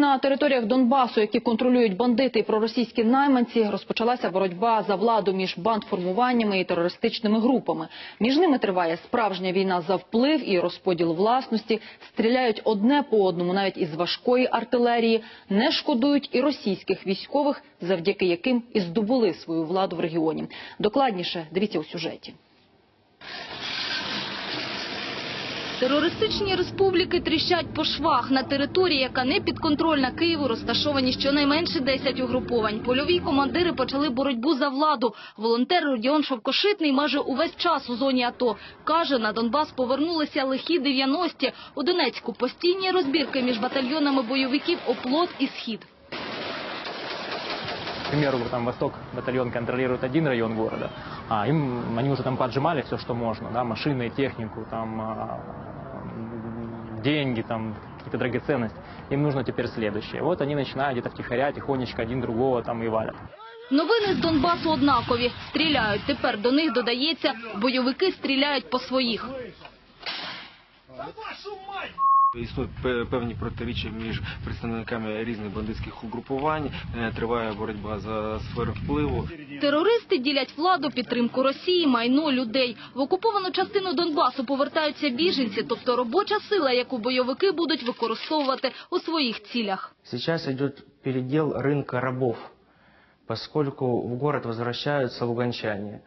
На територіях Донбасу, які контролюють бандити і проросійські найманці, розпочалася боротьба за владу між бандформуваннями і терористичними групами. Між ними триває справжня війна за вплив і розподіл власності. Стріляють одне по одному, навіть із важкої артилерії. Не шкодують і російських військових, завдяки яким і здобули свою владу в регіоні. Докладніше дивіться у сюжеті. Терористичні республіки тріщать по швах. На території, яка не підконтрольна Києву, розташовані щонайменше 10 угруповань. Польові командири почали боротьбу за владу. Волонтер Родіон Шовкошитний майже увесь час у зоні АТО. Каже, на Донбас повернулися лихі 90-ті. У Донецьку постійні розбірки між батальйонами бойовиків «Оплот» і «Схід». К примеру, там Восток батальон контролирует один район города, а им они уже там поджимали все, что можно, да, машины, технику, там деньги, там какие-то драгоценности. Им нужно теперь следующее. Вот они начинают где-то втихаря, тихонечко один другого там и валят. Новини з Донбасу однакові. Стріляють. Тепер до них додається, бойовики стріляють по своїх. Існують певні протиріччя між представниками різних бандитських угрупувань. Е, Триває боротьба за сферу впливу. Терористи ділять владу, підтримку Росії, майно людей. В окуповану частину Донбасу повертаються біженці, тобто робоча сила, яку бойовики будуть використовувати у своїх цілях. Сейчас идет передел рынка рабов, поскольку в город возвращаются луганчане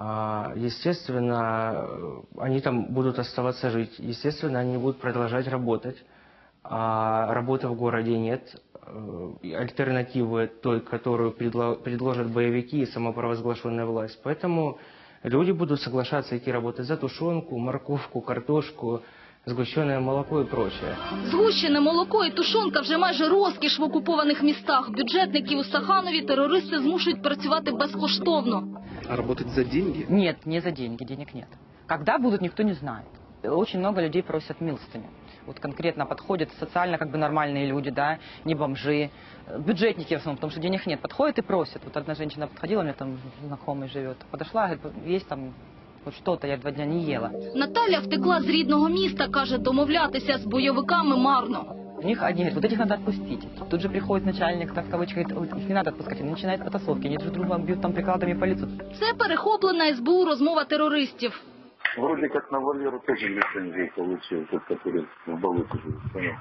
А, Естественно, э, они там будут оставаться жить. Естественно, они будут продолжать работать. А работы в городе нет. Э, и Альтернативы той, которую предло- предложат боевики и самопровозглашенная власть. Поэтому люди будут соглашаться идти работать за тушенку, морковку, картошку, сгущенное молоко и прочее. Згущене молоко і тушонка вже майже розкіш в окупованих містах. Бюджетників у Саханові терористи змушують працювати безкоштовно. А работать за деньги? Нет, не за деньги, денег нет. Когда будут, никто не знает. Очень много людей просят милостыню. Вот конкретно подходят социально как бы нормальные люди, да, не бомжи, бюджетники в основном, потому что денег нет. Подходят и просят. Вот одна женщина подходила, у меня там знакомый живет, подошла, говорит, есть там хоть что-то, я два дня не ела. Наталя втекла з рідного міста, каже, домовлятися з бойовиками марно. У них одни говорят, вот этих надо отпустить. Тут же приходит начальник, так в кавычках, говорит, «Ой, их не надо отпускать. Они начинают потасовки, они друг друга бьют там прикладами по лицу. Це перехоплена СБУ розмова терористів. Вроде как на Валеру тоже лицензию получил, тот, который в Балыку живет. Понял?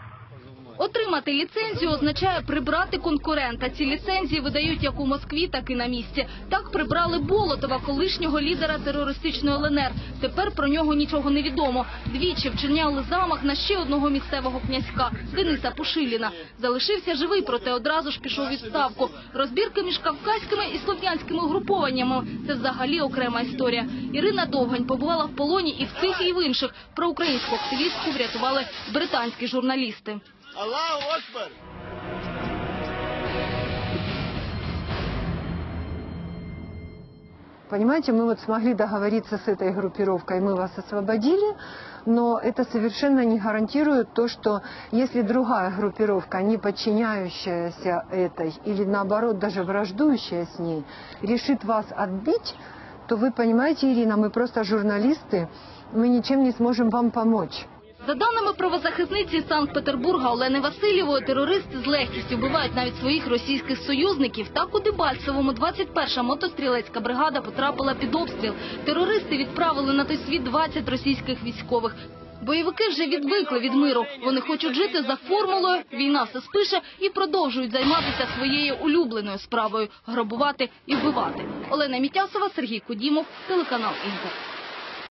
Отримати ліцензію означає прибрати конкурента. Ці ліцензії видають як у Москві, так і на місці. Так прибрали Болотова, колишнього лідера терористичної ЛНР. Тепер про нього нічого не відомо. Двічі вчиняли замах на ще одного місцевого князька Дениса Пушиліна. Залишився живий, проте одразу ж пішов відставку. Розбірки між кавказькими і слов'янськими угрупованнями – це взагалі окрема історія. Ірина Довгань побувала в полоні і в тих, і в інших. Про українську активістку врятували британські журналісти. Понимаете, мы вот смогли договориться с этой группировкой, мы вас освободили, но это совершенно не гарантирует то, что если другая группировка, не подчиняющаяся этой, или наоборот даже враждующая с ней, решит вас отбить, то вы понимаете, Ирина, мы просто журналисты, мы ничем не сможем вам помочь. За даними правозахисниці Санкт-Петербурга Олени Васильєвої, терористи з легкістю вбивають навіть своїх російських союзників. Так у Дебальцевому 21-ша мотострілецька бригада потрапила під обстріл. Терористи відправили на той світ 20 російських військових. Бойовики вже відвикли від миру. Вони хочуть жити за формулою «війна все спише» і продовжують займатися своєю улюбленою справою – грабувати і вбивати. Олена Мітясова, Сергій Кудімов, телеканал «Інтер».